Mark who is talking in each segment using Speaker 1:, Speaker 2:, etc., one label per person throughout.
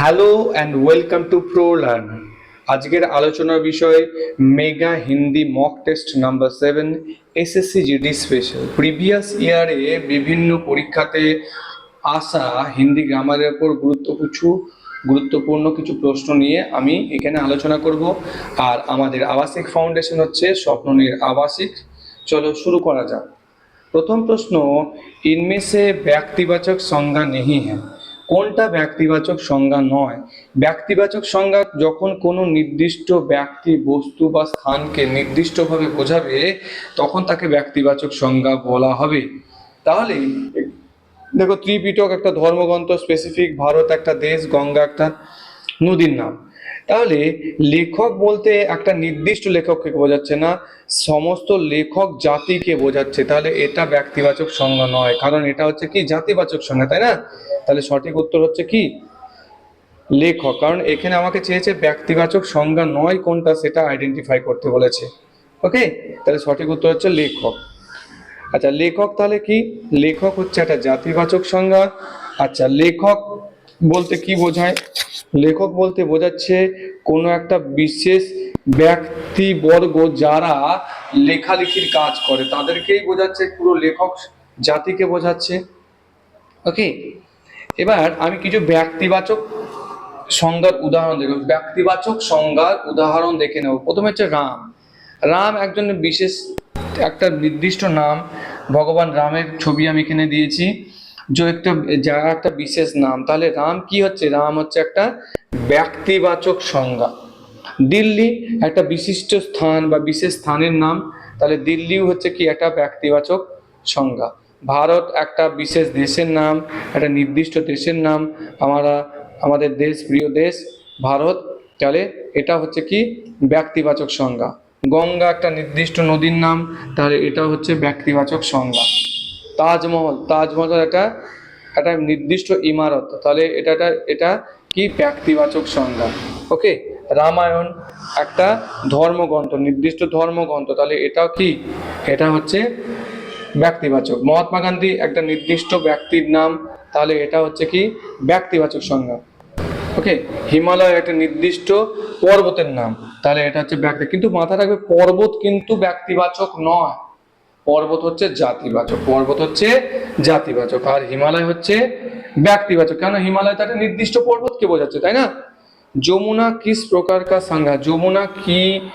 Speaker 1: Hello and welcome to pro learn. আজকের আলোচনার বিষয় mega Hindi mock test number seven, SSC GD special previous ইয়ারে বিভিন্ন পরীক্ষাতে আসা হিন্দি গ্রামারের উপর গুরুত্ব কিছু গুরুত্বপূর্ণ কিছু প্রশ্ন নিয়ে আমি এখানে আলোচনা করব। আর আমাদের আবাসিক ফাউন্ডেশন হচ্ছে স্বপ্ননীর আবাসিক। চলো শুরু করা যাক। প্রথম প্রশ্ন ইনমে সে ব্যক্তিবাচক সংজ্ঞা নেই হ্যাঁ কোনটা ব্যক্তিবাচক সংজ্ঞা নয়? ব্যক্তিবাচক সংজ্ঞা যখন কোনো নির্দিষ্ট ব্যক্তি, বস্তু বা স্থানকে নির্দিষ্টভাবে বোঝাবে, তখন তাকে ব্যক্তিবাচক সংজ্ঞা বলা হবে। তাহলে দেখো ত্রিপিটক একটা ধর্মগ্রন্থ স্পেসিফিক ভারত একটা দেশ, গঙ্গা একটা নদীর নাম। তাহলে লেখক বলতে একটা নির্দিষ্ট লেখককে বোঝাচ্ছে না, সমস্ত লেখক জাতিকে বোঝাচ্ছে। তাহলে এটা ব্যক্তিবাচক সংজ্ঞা নয়, কারণ এটা হচ্ছে কি? জাতিবাচক সংজ্ঞা, তাই না? তাহলে সঠিক উত্তর হচ্ছে কি? লেখক, কারণ এখানে আমাকে চেয়েছে ব্যক্তিবাচক সংজ্ঞা নয় কোনটা সেটা আইডেন্টিফাই করতে বলেছে। ওকে তাহলে সঠিক উত্তর হচ্ছে লেখক। আচ্ছা লেখক তাহলে কি? লেখক হচ্ছে একটা জাতিবাচক সংজ্ঞা। আচ্ছা লেখক বলতে কি বোঝায়? লেখক বলতে বোঝাচ্ছে কোনো একটা বিশেষ ব্যক্তিবর্গ যারা লেখালেখির কাজ করে, তাদেরকেই বোঝাচ্ছে, পুরো লেখক জাতিকে বোঝাচ্ছে। ওকে? এবার আমি কিছু ব্যক্তিবাচক সংজ্ঞার উদাহরণ দেখব ব্যক্তিবাচক সংজ্ঞার উদাহরণ দেখে নেব। প্রথমে হচ্ছে রাম। রাম একজন বিশেষ একটা নির্দিষ্ট নাম, ভগবান রামের ছবি আমি এখানে দিয়েছি। যে একটা যা একটা বিশেষ নাম তাহলে রাম কি হচ্ছে রাম হচ্ছে একটা ব্যক্তিবাচক সংজ্ঞা দিল্লি একটা বিশিষ্ট স্থান বা বিশেষ স্থানের নাম তাহলে দিল্লিও হচ্ছে কি একটা ব্যক্তিবাচক সংজ্ঞা ভারত একটা বিশেষ দেশের নাম একটা নির্দিষ্ট দেশের নাম আমরা আমাদের দেশ প্রিয় দেশ ভারত তাহলে এটা হচ্ছে কি ব্যক্তিবাচক সংজ্ঞা গঙ্গা একটা নির্দিষ্ট নদীর নাম, তাহলে এটা হচ্ছে ব্যক্তিবাচক সংজ্ঞা। তাজমহল তাজমহল একটা একটা নির্দিষ্ট ইমারত। তাহলে এটা এটা কি ব্যক্তিবাচক সংজ্ঞা? ওকে রামায়ণ একটা ধর্মগ্রন্থ, নির্দিষ্ট ধর্মগ্রন্থ। তাহলে এটাও কি? এটা হচ্ছে ব্যক্তিবাচক। মহাত্মা গান্ধী একটা নির্দিষ্ট ব্যক্তির নাম, তাহলে এটা হচ্ছে কি? ব্যক্তিবাচক সংজ্ঞা। ওকে হিমালয় একটা নির্দিষ্ট পর্বতের নাম, তাহলে এটা হচ্ছে ব্যক্তি। কিন্তু মাথা রাখবে, পর্বত কিন্তু ব্যক্তিবাচক নয়। পর্বত হচ্ছে জাতিবাচক, পর্বত হচ্ছে জাতিবাচক। আর হিমালয় হচ্ছে ব্যক্তিবাচক। কেন হিমালয় তো একটা নির্দিষ্ট পর্বতকে বোঝাচ্ছে, তাই না? যমুনা কিস প্রকার কা সংজ্ঞা? যমুনা কি,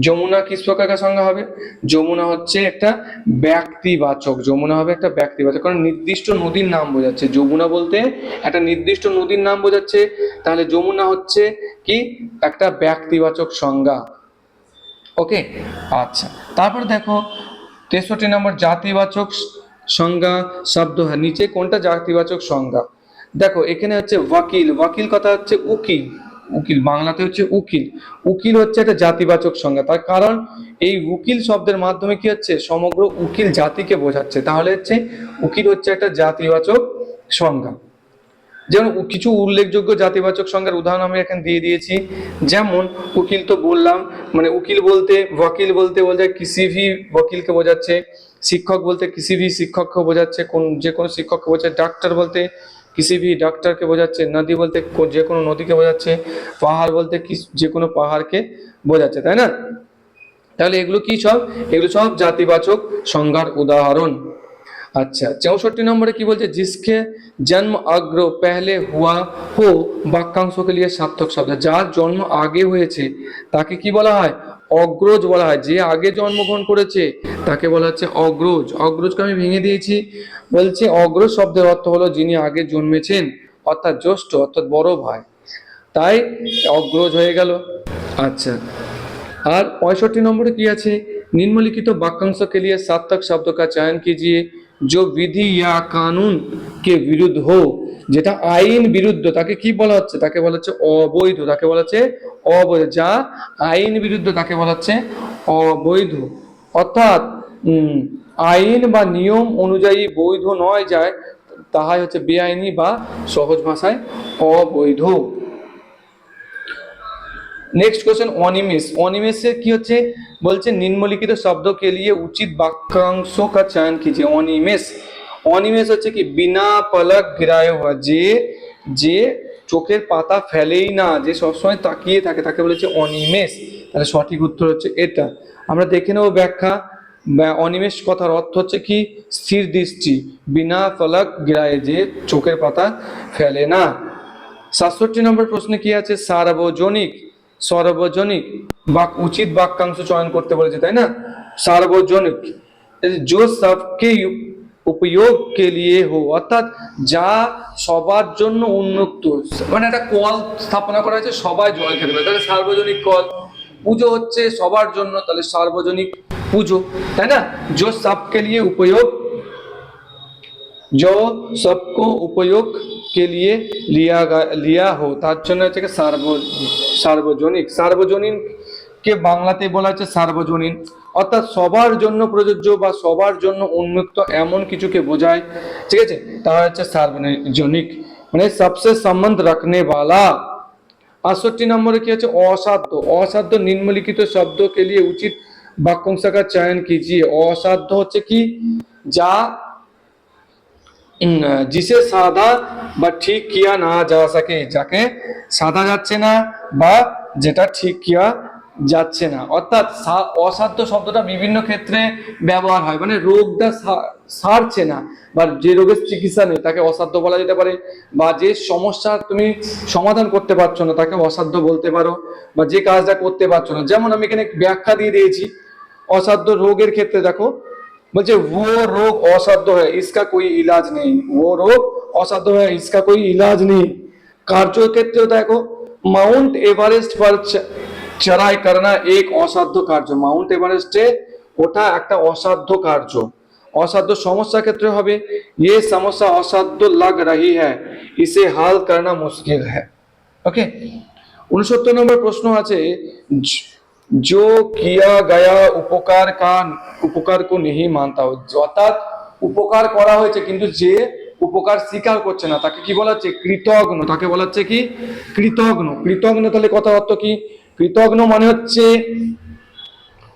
Speaker 1: যমুনা কিস প্রকার কা সংজ্ঞা হবে? যমুনা হচ্ছে একটা ব্যক্তিবাচক, যমুনা হবে একটা ব্যক্তিবাচক। কারণ নির্দিষ্ট নদীর নাম বোঝাচ্ছে। যমুনা বলতে একটা নির্দিষ্ট নদীর নাম বোঝাচ্ছে। তাহলে যমুনা হচ্ছে কি? একটা ব্যক্তিবাচক সংজ্ঞা। ওকে? আচ্ছা। তারপর দেখো তেষট্টি নম্বর জাতিবাচক সংজ্ঞা শব্দ হ্যাঁ নিচে কোনটা জাতিবাচক সংজ্ঞা? দেখো, এখানে হচ্ছে ওয়াকিল ওয়াকিল কথা হচ্ছে উকিল। উকিল, বাংলাতে হচ্ছে উকিল। উকিল হচ্ছে একটা জাতিবাচক সংজ্ঞা। তার কারণ, এই উকিল শব্দের মাধ্যমে কি হচ্ছে? সমগ্র উকিল জাতিকে বোঝাচ্ছে। তাহলে হচ্ছে উকিল হচ্ছে একটা জাতিবাচক সংজ্ঞা। যেমন কিছু উল্লেখযোগ্য জাতিবাচক সংজ্ঞার উদাহরণ আমি এখানে দিয়ে দিয়েছি। যেমন, উকিল তো বললাম মানে উকিল বলতে, ওয়াকিল বলতে বোঝায় কিসি ভি ওয়াকিলকে বোঝাচ্ছে, শিক্ষক বলতে কিসি ভি শিক্ষককে বোঝাচ্ছে, কোন যে কোনো শিক্ষককে বোঝাচ্ছে, ডাক্তার বলতে কিসি ভি ডাক্তারকে বোঝাচ্ছে, নদী বলতে যে কোনো নদীকে বোঝাচ্ছে, পাহাড় বলতে যে কোনো পাহাড়কে বোঝাচ্ছে, তাই না? তাহলে এগুলো কি সব? এগুলো সব জাতিবাচক সংজ্ঞার উদাহরণ। আচ্ছা চৌষট্টি নম্বরে কি বলছে? জিসকে জন্ম অগ্র পেহলে হুয়া হো বাক্যাংশকে লিয়ে সার্থক শব্দ। যার জন্ম আগে হয়েছে, তাকে কি বলা হয়? অগ্রজ বলা হয়। যে আগে জন্মগ্রহণ করেছে, তাকে বলা হচ্ছে অগ্রজ। অগ্রজকে আমি ভেঙে দিয়েছি। বলছে, অগ্রজ শব্দের অর্থ হলো যিনি আগে জন্মেছেন, অর্থাৎ জ্যেষ্ঠ, অর্থাৎ বড় ভাই। তাই অগ্রজ হয়ে গেল। আচ্ছা আর পঁয়ষট্টি নম্বরে কি আছে? নিম্নলিখিত বাক্যাংশকে লিয়ে সার্থক শব্দ কা চয়ন কিজিয়ে जो विधि या कानून के विरुद्ध हो যেটা আইন বিরুদ্ধ তাকে কি বলা হচ্ছে তাকে বলা হচ্ছে অবৈধ তাকে বলা হচ্ছে অবৈধ যা আইন বিরুদ্ধ তাকে বলা হচ্ছে অবৈধ অর্থাৎ উম, আইন বা নিয়ম অনুযায়ী বৈধ নয় যায় তাহাই হচ্ছে বেআইনি বা সহজ ভাষায় অবৈধ নেক্সট কোশ্চেন অনিমেষ অনিমেষে কি হচ্ছে বলছে নিম্নলিখিত শব্দ কে লিয়ে উচিত বাক্যাংশ কা চয়ন कीजिए অনিমেষ অনিমেষ হচ্ছে কি বিনা পলক গিরায় হওয়া যে যে চোখের পাতা ফেলেই না যে সবসময় তাকিয়ে থাকে তাকে বলেছে অনিমেষ তাহলে সঠিক উত্তর হচ্ছে এটা আমরা দেখে নেব ব্যাখ্যা বা অনিমেষ কথার অর্থ হচ্ছে কি স্থির দৃষ্টি বিনা ফলক গিরায় যে চোখের পাতা ফেলে না সাতষট্টি নম্বর প্রশ্নে কি আছে সার্বজনিক সর্বজনিক বা উচিত বাক্যাংশ চয়ন করতে বলেছে, তাই না? সার্বজনিক। জো সবকে উপয়োগ কে লিয়ে হো, অর্থাৎ যা সবার জন্য উন্মুক্ত মানে একটা কল স্থাপনা করা হয়েছে, সবাই জল খেতে পারে। তাহলে সার্বজনিক কল, পুজো হচ্ছে সবার জন্য, তাহলে সার্বজনিক পুজো, তাই না? জো সবকে লিয়ে উপয়োগ জো সবক উপয়োগ কে লিয়ে লিয়া লিয়া হো, তার জন্য হচ্ছে সার্বজনিক। সার্বজনীন সার্বজনীনকে বাংলাতে বলা হচ্ছে সার্বজনীন। অর্থাৎ সবার জন্য প্রযোজ্য বা সবার জন্য উন্মুক্ত এমন কিছুকে বোঝায়, ঠিক আছে? তাহলে হচ্ছে সার্বজনিক। মানে সবসে সম্বন্ধ রাখনে বালা। আটষট্টি নম্বরে কি আছে? অসাধ্য। অসাধ্য নিম্নলিখিত শব্দকে লিয়ে উচিত বাক্যংশাকার চয়ন কিজিয়ে অসাধ্য হচ্ছে কি? যা जिसे সাদা বা ঠিক কিয়া না যা সকে, যাকে সাদা যাচ্ছে না বা যেটা ঠিক কিয়া যাচ্ছে না। অর্থাৎ অসাধ্য শব্দটা বিভিন্ন ক্ষেত্রে ব্যবহার হয়। মানে রোগটা সারছে না বা যে রোগের চিকিৎসা নেই, তাকে অসাধ্য বলা যেতে পারে বা যে সমস্যা তুমি সমাধান করতে পারছ না, তাকে অসাধ্য বলতে পারো বা যে কাজটা করতে পারছ না। যেমন আমি এখানে ব্যাখ্যা দিয়ে দিয়েছি, অসাধ্য রোগের ক্ষেত্রে দেখো বলছে वो रोग असाध्य है इसका कोई इलाज नहीं वो रोग असाध्य है इसका कोई इलाज नहीं কার্যক্ষেত্রেও দেখো মাউন্ট এভারেস্ট पर চ- চড়াই करना एक অসাধ্য কার্য মাউন্ট এভারেস্টে ওটা একটা অসাধ্য কার্য অসাধ্য সমস্যা ক্ষেত্রে হবে ये समस्या असाध्य लग रही है इसे हल करना मुश्किल है ওকে উনসত্তর নম্বর প্রশ্ন আছে ज- जो किया गया উপকার का উপকার কো नहीं মানতা हो অর্থাৎ উপকার করা হয়েছে কিন্তু যে উপকার স্বীকার করছে না তাকে কি বলা হচ্ছে কৃতজ্ঞ তাকে বলা হচ্ছে কি কৃতজ্ঞ কৃতজ্ঞ তাহলে কথা অর্থ কি কৃতজ্ঞ মানে হচ্ছে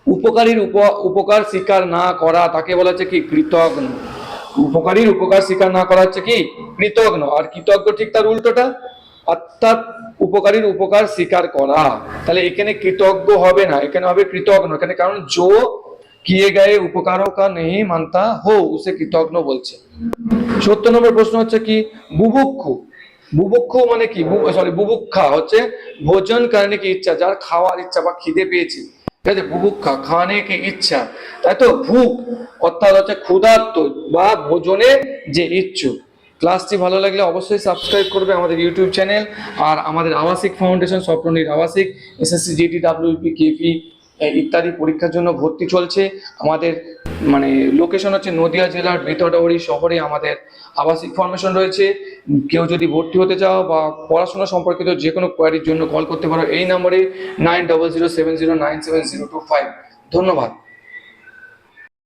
Speaker 1: উপকারীর উপ- উপকার স্বীকার না করা তাকে বলা হচ্ছে কি কৃতজ্ঞ উপকারীর উপকার স্বীকার না করা হচ্ছে কি কৃতজ্ঞ আর কৃতজ্ঞ ঠিক তার উল্টোটা অর্থাৎ উপকারীর উপকার স্বীকার করা। তাহলে এখানে কৃতজ্ঞ হবে না এখানে হবে কৃতজ্ঞ এখানে কারণ জো কিয়ে গায়ে উপকারও কা নেই মানতা হো উসে কৃতজ্ঞ বলছে। সত্তর নম্বর প্রশ্ন হচ্ছে কি বুভুক্ষু। বুভুক্ষু মানে কি? সরি বুভুক্ষা হচ্ছে ভোজন কারণে কি ইচ্ছা যার খাওয়ার ইচ্ছা বা খিদে পেয়েছে। ঠিক আছে বুভুক্ষা খানে কি ইচ্ছা। তাই তো ভুক অর্থাৎ হচ্ছে ক্ষুধার্ত বা ভোজনের যে ইচ্ছুক। ক্লাসটি ভালো লাগলে অবশ্যই সাবস্ক্রাইব করবে আমাদের ইউটিউব চ্যানেল আর আমাদের আবাসিক ফাউন্ডেশন স্বপ্ননীর আবাসিক, এসএসসি জিডি ডাব্লিউপি কেপি ইত্যাদি পরীক্ষার জন্য ভর্তি চলছে। আমাদের মানে লোকেশন হচ্ছে নদিয়া জেলার বেতডাউরি শহরে আমাদের আবাসিক ফরমেশন রয়েছে। কেউ যদি ভর্তি হতে চাও বা পড়াশোনা সম্পর্কিত যে কোনো কোয়ারির জন্য কল করতে পারো এই নম্বরে nine double zero seven zero nine seven zero two five ধন্যবাদ।